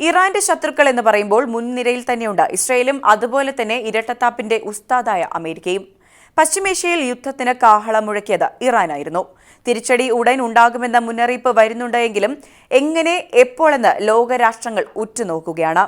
ഇറാന്റെ ശത്രുക്കൾ എന്ന് പറയുമ്പോൾ മുൻനിരയിൽ തന്നെയുണ്ട്. ഇസ്രയേലും അതുപോലെ തന്നെ ഇരട്ടത്താപ്പിന്റെ ഉസ്താദായ അമേരിക്കയും. പശ്ചിമേഷ്യയിൽ യുദ്ധത്തിന് കാഹളം മുഴക്കിയത് ഇറാനായിരുന്നു. തിരിച്ചടി ഉടൻ ഉണ്ടാകുമെന്ന മുന്നറിയിപ്പ് വരുന്നുണ്ടെങ്കിലും എങ്ങനെ എപ്പോഴെന്ന് ലോകരാഷ്ട്രങ്ങൾ ഉറ്റുനോക്കുകയാണ്.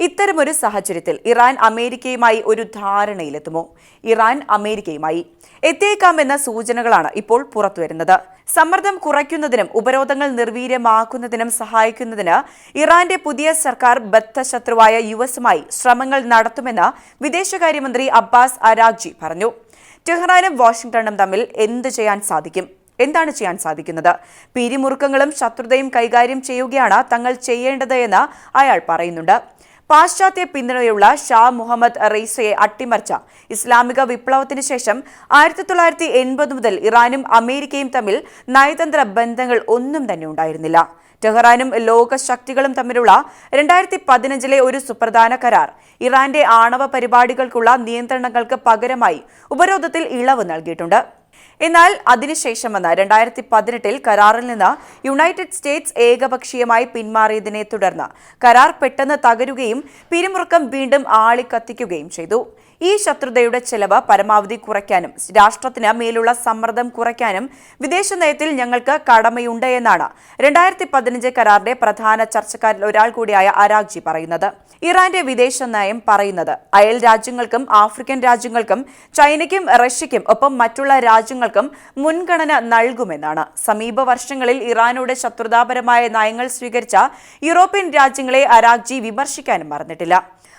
ഇത്തരമൊരു സാഹചര്യത്തിൽ ഇറാൻ അമേരിക്കയുമായി ഒരു ധാരണയിലെത്തുമോ? ഇറാൻ അമേരിക്കയുമായി. എത്തിയേക്കാമെന്ന സൂചനകളാണ് ഇപ്പോൾ പുറത്തുവരുന്നത്. സമ്മർദ്ദം കുറയ്ക്കുന്നതിനും ഉപരോധങ്ങൾ നിർവീര്യമാക്കുന്നതിനും സഹായിക്കുന്നതിന് ഇറാന്റെ പുതിയ സർക്കാർ ബദ്ധശത്രുവായ യു എസുമായി ശ്രമങ്ങൾ നടത്തുമെന്ന് വിദേശകാര്യമന്ത്രി അബ്ബാസ് അരാഗ്ജി പറഞ്ഞു. ടെഹ്റാനും വാഷിംഗ്ടണും തമ്മിൽ എന്ത് ചെയ്യാൻ സാധിക്കും? എന്താണ് ചെയ്യാൻ സാധിക്കുന്നത്? പിരിമുറുക്കങ്ങളും ശത്രുതയും കൈകാര്യം ചെയ്യുകയാണ് തങ്ങൾ ചെയ്യേണ്ടത് എന്ന് അയാൾ പറയുന്നുണ്ട്. പാശ്ചാത്യ പിന്തുണയുള്ള ഷാ മുഹമ്മദ് റെയ്സയെ അട്ടിമറിച്ച ഇസ്ലാമിക വിപ്ലവത്തിന് ശേഷം ആയിരത്തി തൊള്ളായിരത്തി എൺപത് മുതൽ ഇറാനും അമേരിക്കയും തമ്മിൽ നയതന്ത്ര ബന്ധങ്ങൾ ഒന്നും തന്നെ ഉണ്ടായിരുന്നില്ല. ടെഹ്റാനും ലോക ശക്തികളും തമ്മിലുള്ള രണ്ടായിരത്തി പതിനഞ്ചിലെ ഒരു സുപ്രധാന കരാർ ഇറാന്റെ ആണവ പരിപാടികൾക്കുള്ള നിയന്ത്രണങ്ങൾക്ക് പകരമായി ഉപരോധത്തിൽ ഇളവ് നൽകിയിട്ടുണ്ട്. എന്നാൽ അതിനുശേഷം വന്ന രണ്ടായിരത്തി പതിനെട്ടിൽ കരാറിൽ നിന്ന് യുണൈറ്റഡ് സ്റ്റേറ്റ്സ് ഏകപക്ഷീയമായി പിന്മാറിയതിനെ തുടർന്ന് കരാർ പെട്ടെന്ന് തകരുകയും പിരിമുറുക്കം വീണ്ടും ആളിക്കത്തിക്കുകയും ചെയ്തു. ഈ ശത്രുതയുടെ ചെലവ് പരമാവധി കുറയ്ക്കാനും രാഷ്ട്രത്തിന് മേലുള്ള സമ്മർദ്ദം കുറയ്ക്കാനും വിദേശ നയത്തിൽ ഞങ്ങൾക്ക് കടമയുണ്ട് എന്നാണ് രണ്ടായിരത്തി പതിനഞ്ച് കരാറിന്റെ പ്രധാന ചർച്ചക്കാരിൽ ഒരാൾ കൂടിയായ അരാഗ്ജി പറയുന്നത്. ഇറാന്റെ വിദേശ നയം പറയുന്നത് അയൽ രാജ്യങ്ങൾക്കും ആഫ്രിക്കൻ രാജ്യങ്ങൾക്കും ചൈനയ്ക്കും റഷ്യയ്ക്കും ഒപ്പം മറ്റുള്ള രാജ്യങ്ങൾക്കും മുൻഗണന നൽകുമെന്നാണ്. സമീപ വർഷങ്ങളിൽ ഇറാനോട് ശത്രുതാപരമായ നയങ്ങൾ സ്വീകരിച്ച യൂറോപ്യൻ രാജ്യങ്ങളെ അരാഗ്ജി വിമർശിക്കാനും മറന്നിട്ടില്ല.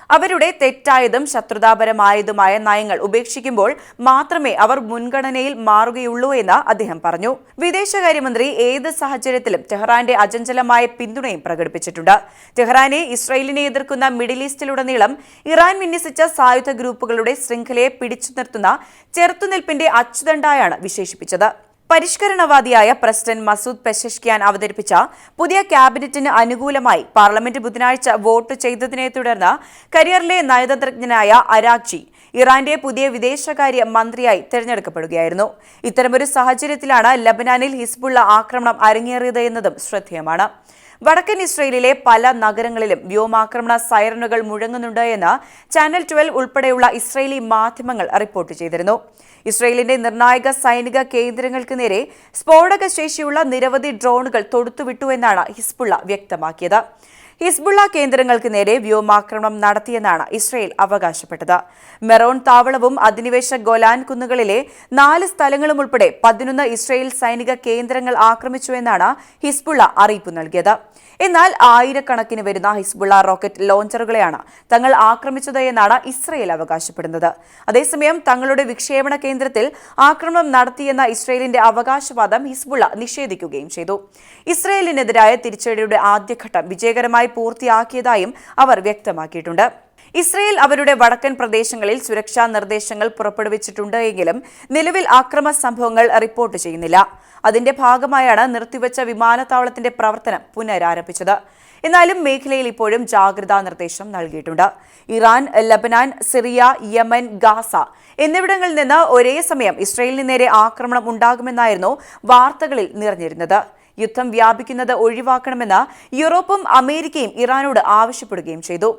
അവരുടെ തെറ്റായതും ശത്രുതാപരമായതുമായ നയങ്ങൾ ഉപേക്ഷിക്കുമ്പോൾ മാത്രമേ അവർ മുൻഗണനയിൽ മാറുകയുള്ളൂ എന്ന് അദ്ദേഹം പറഞ്ഞു. വിദേശകാര്യമന്ത്രി ഏത് സാഹചര്യത്തിലും ടെഹ്റാന്റെ അചഞ്ചലമായ പിന്തുണയും പ്രകടിപ്പിച്ചിട്ടുണ്ട്. ടെഹ്റാനെ ഇസ്രയേലിനെ എതിർക്കുന്ന മിഡിൽ ഈസ്റ്റിലുടനീളം ഇറാൻ വിന്യസിച്ച സായുധ ഗ്രൂപ്പുകളുടെ ശൃംഖലയെ പിടിച്ചു നിർത്തുന്ന ചെറുത്തുനിൽപ്പിന്റെ അച്ചുതണ്ടായാണ് വിശേഷിപ്പിച്ചത്. പരിഷ്കരണവാദിയായ പ്രസിഡന്റ് മസൂദ് പെഷഷ്കിയാൻ അവതരിപ്പിച്ച പുതിയ ക്യാബിനറ്റിന് അനുകൂലമായി പാർലമെന്റ് ബുധനാഴ്ച വോട്ട് ചെയ്തതിനെ തുടർന്ന് കരിയറിലെ നയതന്ത്രജ്ഞനായ അരാഗ്ചി ഇറാന്റെ പുതിയ വിദേശകാര്യ മന്ത്രിയായി തെരഞ്ഞെടുക്കപ്പെടുകയായിരുന്നു. ഇത്തരമൊരു സാഹചര്യത്തിലാണ് ലബനാനിൽ ഹിസ്ബുള്ള ആക്രമണം അരങ്ങേറിയത് എന്നതും ശ്രദ്ധേയമാണ്. വടക്കൻ ഇസ്രയേലിലെ പല നഗരങ്ങളിലും വ്യോമാക്രമണ സൈറനുകൾ മുഴങ്ങുന്നുണ്ട് എന്ന് ചാനൽ ട്വൽവ് ഉൾപ്പെടെയുള്ള ഇസ്രയേലി മാധ്യമങ്ങൾ റിപ്പോർട്ട് ചെയ്തിരുന്നു. ഇസ്രയേലിന്റെ നിർണായക സൈനിക കേന്ദ്രങ്ങൾക്ക് നേരെ സ്ഫോടക ശേഷിയുള്ള നിരവധി ഡ്രോണുകൾ തൊടുത്തുവിട്ടു എന്നാണ് ഹിസ്ബുള്ള വ്യക്തമാക്കിയത്. ഹിസ്ബുള്ള കേന്ദ്രങ്ങൾക്ക് നേരെ വ്യോമാക്രമണം നടത്തിയെന്നാണ് ഇസ്രയേൽ അവകാശപ്പെട്ടത്. മെറോൺ താവളവും അധിനിവേശ ഗോലാൻ കുന്നുകളിലെ നാല് സ്ഥലങ്ങളും ഉൾപ്പെടെ പതിനൊന്ന് ഇസ്രയേൽ സൈനിക കേന്ദ്രങ്ങൾ ആക്രമിച്ചുവെന്നാണ് ഹിസ്ബുള്ള അറിയിപ്പ് നൽകിയത്. എന്നാൽ ആയിരക്കണക്കിന് വരുന്ന ഹിസ്ബുള്ള റോക്കറ്റ് ലോഞ്ചറുകളെയാണ് തങ്ങൾ ആക്രമിച്ചത് എന്നാണ് ഇസ്രയേൽ അവകാശപ്പെടുന്നത്. അതേസമയം തങ്ങളുടെ വിക്ഷേപണ കേന്ദ്രത്തിൽ ആക്രമണം നടത്തിയെന്ന ഇസ്രയേലിന്റെ അവകാശവാദം ഹിസ്ബുള്ള നിഷേധിക്കുകയും ചെയ്തു. ഇസ്രയേലിനെതിരായ തിരിച്ചടിയുടെ ആദ്യഘട്ടം വിജയകരമായി പൂർത്തിയാക്കിയതായും അവർ വ്യക്തമാക്കിയിട്ടുണ്ട്. ഇസ്രയേൽ അവരുടെ വടക്കൻ പ്രദേശങ്ങളിൽ സുരക്ഷാ നിർദ്ദേശങ്ങൾ പുറപ്പെടുവിച്ചിട്ടുണ്ട് എങ്കിലും നിലവിൽ അക്രമ സംഭവങ്ങൾ റിപ്പോർട്ട് ചെയ്യുന്നില്ല. അതിന്റെ ഭാഗമായാണ് നിർത്തിവച്ച വിമാനത്താവളത്തിന്റെ പ്രവർത്തനം പുനരാരംഭിച്ചത്. എന്നാലും മേഖലയിൽ ഇപ്പോഴും ജാഗ്രതാ നിർദ്ദേശം നൽകിയിട്ടുണ്ട്. Iran Lebanon Syria Yemen Gaza എന്നിവിടങ്ങളിൽ നിന്ന് ഒരേ സമയം ഇസ്രയേലിന് നേരെ ആക്രമണം ഉണ്ടാകുമെന്നായിരുന്നു വാർത്തകളിൽ നിറഞ്ഞിരുന്നത്. യുദ്ധം വ്യാപിക്കുന്നത് ഒഴിവാക്കണമെന്ന് യൂറോപ്പും അമേരിക്കയും ഇറാനോട് ആവശ്യപ്പെടുകയും ചെയ്തു.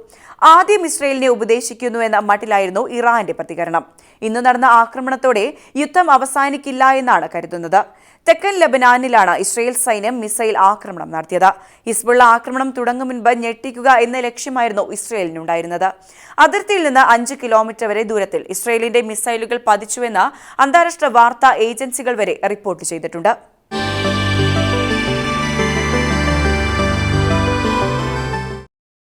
ആദ്യം ഇസ്രയേലിനെ ഉപദേശിക്കുന്നു എന്ന മട്ടിലായിരുന്നു ഇറാന്റെ പ്രതികരണം. ഇന്ന് നടന്ന ആക്രമണത്തോടെ യുദ്ധം അവസാനിക്കില്ല എന്നാണ് കരുതുന്നത്. തെക്കൻ ലബനാനിലാണ് ഇസ്രയേൽ സൈന്യം മിസൈൽ ആക്രമണം നടത്തിയത്. ഹിസ്ബുള്ള ആക്രമണം തുടങ്ങും മുൻപ് ഞെട്ടിക്കുക എന്ന ലക്ഷ്യമായിരുന്നു ഇസ്രയേലിനുണ്ടായിരുന്നത്. അതിർത്തിയിൽ നിന്ന് അഞ്ച് കിലോമീറ്റർ വരെ ദൂരത്തിൽ ഇസ്രയേലിന്റെ മിസൈലുകൾ പതിച്ചുവെന്ന് അന്താരാഷ്ട്ര വാർത്താ ഏജൻസികൾ വരെ റിപ്പോർട്ട് ചെയ്തിട്ടുണ്ട്.